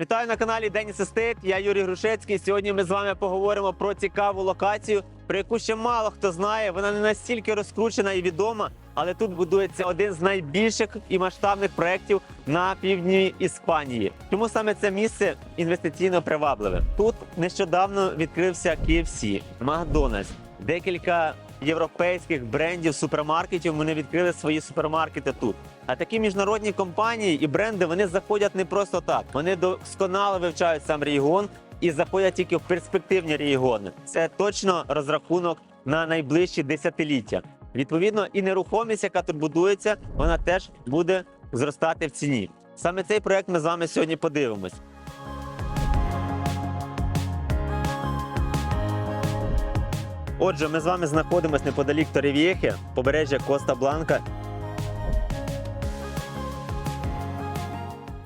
Вітаю на каналі Деніс Естейт. Я Юрій Грушецький. Сьогодні ми з вами поговоримо про цікаву локацію, про яку ще мало хто знає. Вона не настільки розкручена і відома, але тут будується один з найбільших і масштабних проєктів на півдні Іспанії. Чому саме це місце інвестиційно привабливе? Тут нещодавно відкрився KFC, Макдональдс, декілька європейських брендів супермаркетів. Вони відкрили свої супермаркети тут. А такі міжнародні компанії і бренди вони заходять не просто так. Вони досконало вивчають сам регіон і заходять тільки в перспективні регіони. Це точно розрахунок на найближчі десятиліття. Відповідно, і нерухомість, яка тут будується, вона теж буде зростати в ціні. Саме цей проект ми з вами сьогодні подивимось. Отже, ми з вами знаходимося неподалік Торев'єхи, побережжя Коста Бланка.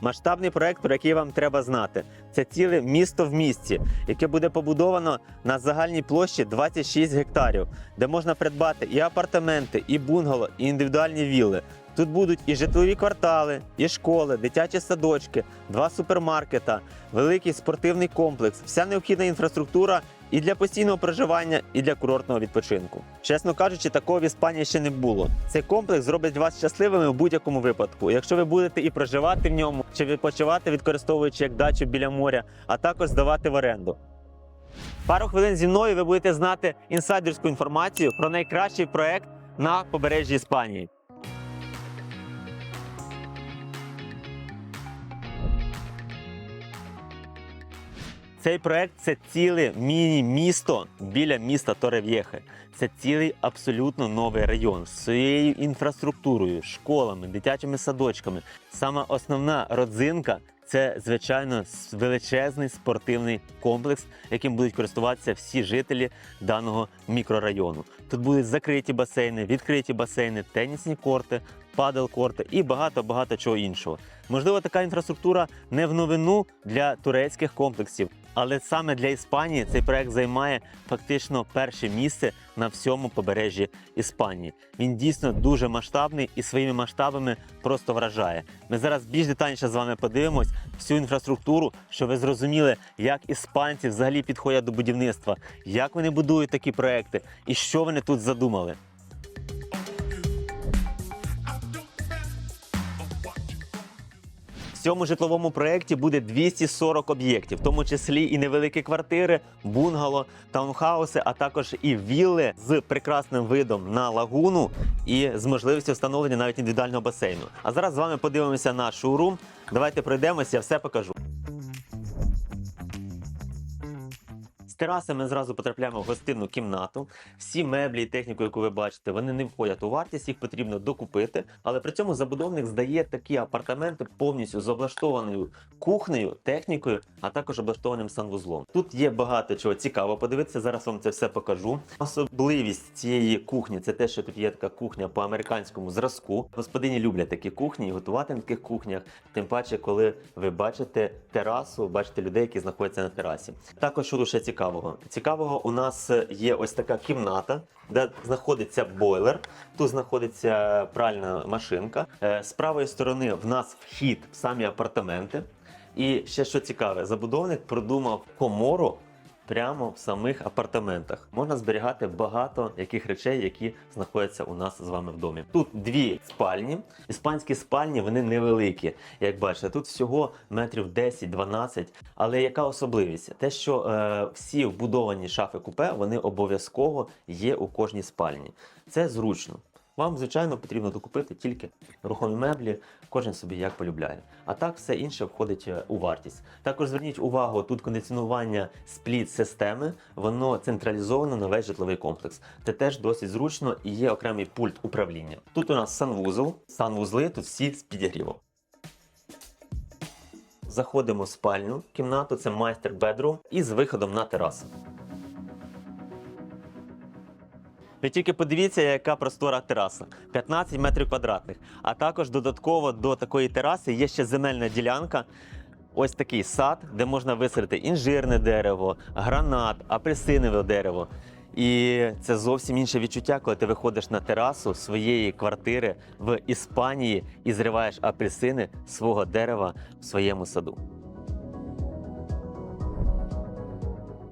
Масштабний проект, про який вам треба знати, це ціле місто в місті, яке буде побудовано на загальній площі 26 гектарів, де можна придбати і апартаменти, і бунгало, і індивідуальні вілли. Тут будуть і житлові квартали, і школи, дитячі садочки, два супермаркета, великий спортивний комплекс, вся необхідна інфраструктура і для постійного проживання, і для курортного відпочинку. Чесно кажучи, такого в Іспанії ще не було. Цей комплекс зробить вас щасливими в будь-якому випадку. Якщо ви будете і проживати в ньому, чи відпочивати, використовуючи як дачу біля моря, а також здавати в оренду. Пару хвилин зі мною ви будете знати інсайдерську інформацію про найкращий проект на побережжі Іспанії. Цей проект це ціле міні-місто біля міста Торев'єхе. Це цілий абсолютно новий район з своєю інфраструктурою, школами, дитячими садочками. Сама основна родзинка це, звичайно, величезний спортивний комплекс, яким будуть користуватися всі жителі даного мікрорайону. Тут будуть закриті басейни, відкриті басейни, тенісні корти, падел-корти і багато-багато чого іншого. Можливо, така інфраструктура не в новину для турецьких комплексів, але саме для Іспанії цей проект займає фактично перше місце на всьому побережжі Іспанії. Він дійсно дуже масштабний і своїми масштабами просто вражає. Ми зараз більш детальніше з вами подивимось всю інфраструктуру, щоб ви зрозуміли, як іспанці взагалі підходять до будівництва, як вони будують такі проекти і що вони тут задумали. Цьому житловому проєкті буде 240 об'єктів, в тому числі і невеликі квартири, бунгало, таунхауси, а також і вілли з прекрасним видом на лагуну і з можливістю встановлення навіть індивідуального басейну. А зараз з вами подивимося на шоурум. Давайте пройдемося, я все покажу. З тераси ми зразу потрапляємо в гостинну кімнату. Всі меблі і техніку, яку ви бачите, вони не входять у вартість, їх потрібно докупити. Але при цьому забудовник здає такі апартаменти повністю з облаштованою кухнею, технікою, а також облаштованим санвузлом. Тут є багато чого цікавого подивитися. Зараз вам це все покажу. Особливість цієї кухні це те, що тут є така кухня по американському зразку. Господині люблять такі кухні і готувати на таких кухнях. Тим паче, коли ви бачите терасу, бачите людей, які знаходяться на терасі. Також що тут ще цікавого. Цікавого у нас є ось така кімната, де знаходиться бойлер. Тут знаходиться пральна машинка. Е, З правої сторони в нас вхід в самі апартаменти. І ще що цікаве, забудовник продумав комору прямо в самих апартаментах. Можна зберігати багато яких речей, які знаходяться у нас з вами в домі. Тут дві спальні. Іспанські спальні вони невеликі. Як бачите, тут всього метрів 10-12. Але яка особливість? Те, що е, всі вбудовані шафи купе, вони обов'язково є у кожній спальні. Це зручно. Вам, звичайно, потрібно докупити тільки рухомі меблі, кожен собі як полюбляє. А так все інше входить е, у вартість. Також зверніть увагу, тут кондиціонування спліт системи, воно централізовано на весь житловий комплекс. Це теж досить зручно і є окремий пульт управління. Тут у нас санвузол, санвузли тут всі з підігрівом. Заходимо в спальню кімнату, це майстер бедрум, з виходом на терасу. Ви тільки подивіться, яка простора тераса 15 метрів квадратних. А також додатково до такої тераси є ще земельна ділянка. Ось такий сад, де можна висадити інжирне дерево, гранат, апельсинове дерево. І це зовсім інше відчуття, коли ти виходиш на терасу своєї квартири в Іспанії і зриваєш апельсини свого дерева в своєму саду.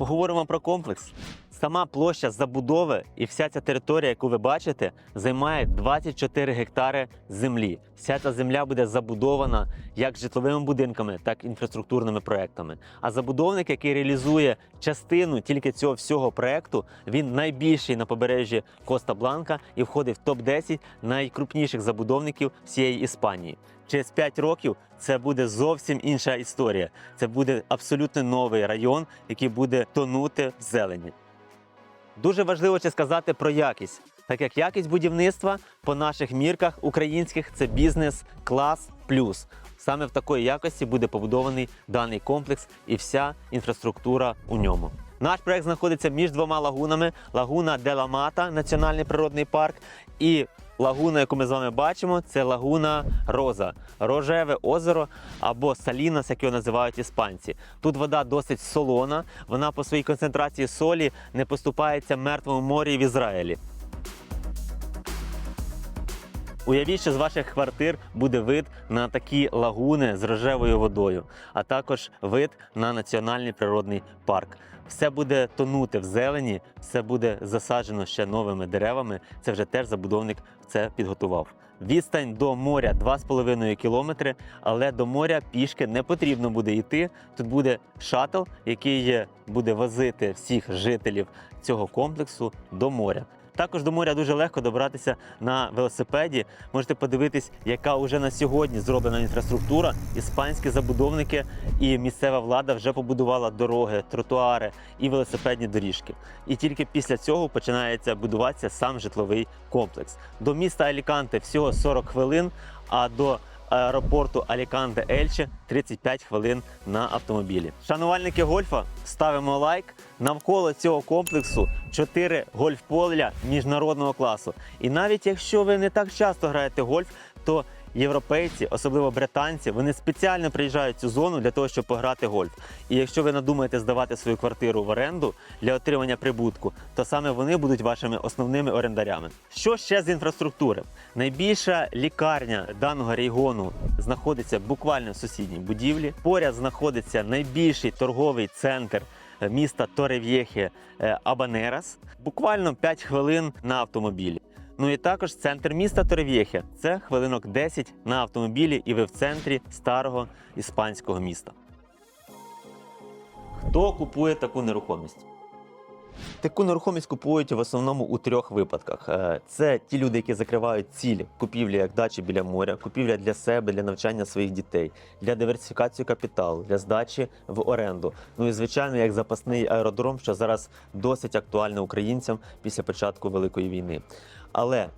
Поговоримо про комплекс. Сама площа забудови і вся ця територія, яку ви бачите, займає 24 гектари землі. Вся ця земля буде забудована як житловими будинками, так і інфраструктурними проектами. А забудовник, який реалізує частину тільки цього всього проекту, він найбільший на побережжі Коста Бланка і входить в топ 10 найкрупніших забудовників всієї Іспанії. Через 5 років це буде зовсім інша історія. Це буде абсолютно новий район, який буде тонути в зелені. Дуже важливо ще сказати про якість, так як якість будівництва по наших мірках українських це бізнес клас плюс. Саме в такої якості буде побудований даний комплекс і вся інфраструктура у ньому. Наш проект знаходиться між двома лагунами: лагуна Дела Мата, національний природний парк, і лагуна, яку ми з вами бачимо, це лагуна Роза, рожеве озеро або Салінас, як його називають іспанці. Тут вода досить солона, вона по своїй концентрації солі не поступається мертвому морі в Ізраїлі. Уявіть, що з ваших квартир буде вид на такі лагуни з рожевою водою, а також вид на національний природний парк. Все буде тонути в зелені, все буде засаджено ще новими деревами. Це вже теж забудовник це підготував. Відстань до моря 2,5 кілометри, але до моря пішки не потрібно буде йти. Тут буде шатл, який буде возити всіх жителів цього комплексу до моря. Також до моря дуже легко добратися на велосипеді. Можете подивитись, яка вже на сьогодні зроблена інфраструктура. Іспанські забудовники і місцева влада вже побудувала дороги, тротуари і велосипедні доріжки. І тільки після цього починається будуватися сам житловий комплекс. До міста Аліканте всього 40 хвилин, а до аеропорту Аліканте Ельче 35 хвилин на автомобілі. Шанувальники гольфа ставимо лайк. Навколо цього комплексу 4 гольф-поля міжнародного класу. І навіть якщо ви не так часто граєте гольф, то європейці, особливо британці, вони спеціально приїжджають в цю зону для того, щоб пограти гольф. І якщо ви надумаєте здавати свою квартиру в оренду для отримання прибутку, то саме вони будуть вашими основними орендарями. Що ще з інфраструктури? Найбільша лікарня даного регіону знаходиться буквально в сусідній будівлі. Поряд знаходиться найбільший торговий центр міста Торев'єхе Абанерас. Буквально 5 хвилин на автомобілі. Ну і також центр міста Торев'єхе. Це хвилинок 10 на автомобілі, і ви в центрі старого іспанського міста. Хто купує таку нерухомість? Таку нерухомість купують в основному у трьох випадках: Е, це ті люди, які закривають ціль купівлі як дачі біля моря, купівля для себе, для навчання своїх дітей, для диверсифікації капіталу, для здачі в оренду. Ну і звичайно, як запасний аеродром, що зараз досить актуально українцям після початку великої війни. Але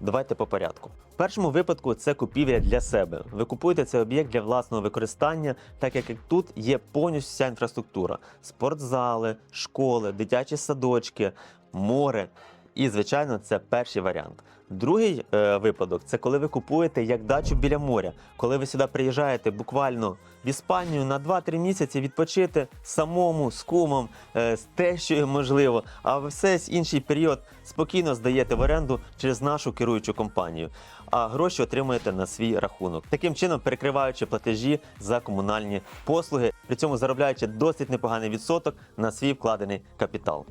давайте по порядку. В першому випадку це купівля для себе. Ви купуєте цей об'єкт для власного використання, так як тут є повністю вся інфраструктура: спортзали, школи, дитячі садочки, море. І, звичайно, це перший варіант. Другий е, випадок це коли ви купуєте як дачу біля моря, коли ви сюди приїжджаєте буквально в Іспанію на 2-3 місяці відпочити самому з кумом, е, з тещою, можливо, а весь інший період спокійно здаєте в оренду через нашу керуючу компанію, а гроші отримуєте на свій рахунок. Таким чином перекриваючи платежі за комунальні послуги, при цьому заробляючи досить непоганий відсоток на свій вкладений капітал.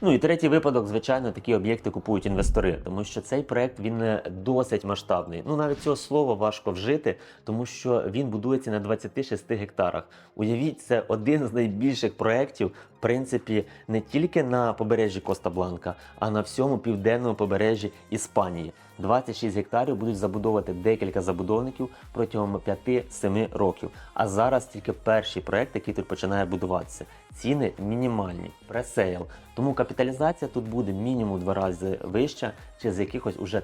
Ну і третій випадок, звичайно, такі об'єкти купують інвестори, тому що цей проект він е, досить масштабний. Ну навіть цього слова важко вжити, тому що він будується на 26 гектарах. Уявіть, це один з найбільших проєктів, принципі, не тільки на побережжі Коста Бланка, а на всьому південному побережжі Іспанії. 26 гектарів будуть забудовувати декілька забудовників протягом 5-7 років. А зараз тільки перший проект, який тут починає будуватися. Ціни мінімальні, пресейл. Тому капіталізація тут буде мінімум два рази вища через якихось уже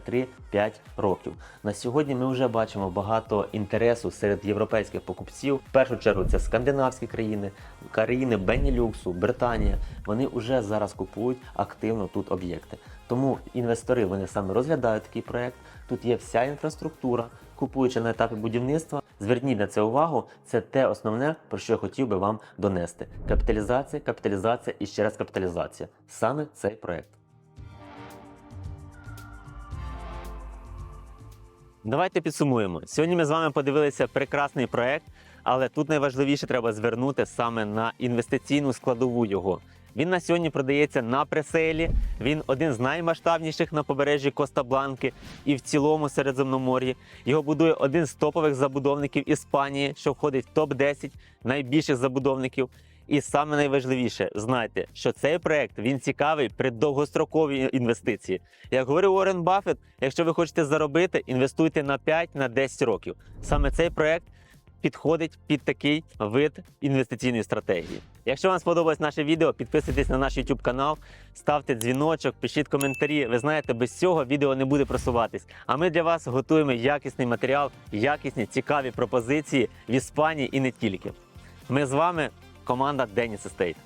3-5 років. На сьогодні ми вже бачимо багато інтересу серед європейських покупців. В першу чергу це скандинавські країни, країни Бенілюксу, Британія. Вони вже зараз купують активно тут об'єкти. Тому інвестори вони саме розглядають такий проект. Тут є вся інфраструктура, купуючи на етапі будівництва. Зверніть на це увагу. Це те основне, про що я хотів би вам донести. Капіталізація, капіталізація і ще раз капіталізація. Саме цей проект. Давайте підсумуємо. Сьогодні ми з вами подивилися прекрасний проект, але тут найважливіше треба звернути саме на інвестиційну складову його. Він на сьогодні продається на преселі. Він один з наймасштабніших на побережжі Коста-Бланки і в цілому Середземномор'ї. Його будує один з топових забудовників Іспанії, що входить в топ 10 найбільших забудовників. І саме найважливіше, знайте, що цей проект він цікавий при довгостроковій інвестиції. Як говорив Уоррен Баффет, якщо ви хочете заробити, інвестуйте на 5 на 10 років. Саме цей проект підходить під такий вид інвестиційної стратегії. Якщо вам сподобалось наше відео, підписуйтесь на наш YouTube канал, ставте дзвіночок, пишіть коментарі. Ви знаєте, без цього відео не буде просуватись. А ми для вас готуємо якісний матеріал, якісні цікаві пропозиції в Іспанії і не тільки. Ми з вами команда Деніс Естейт.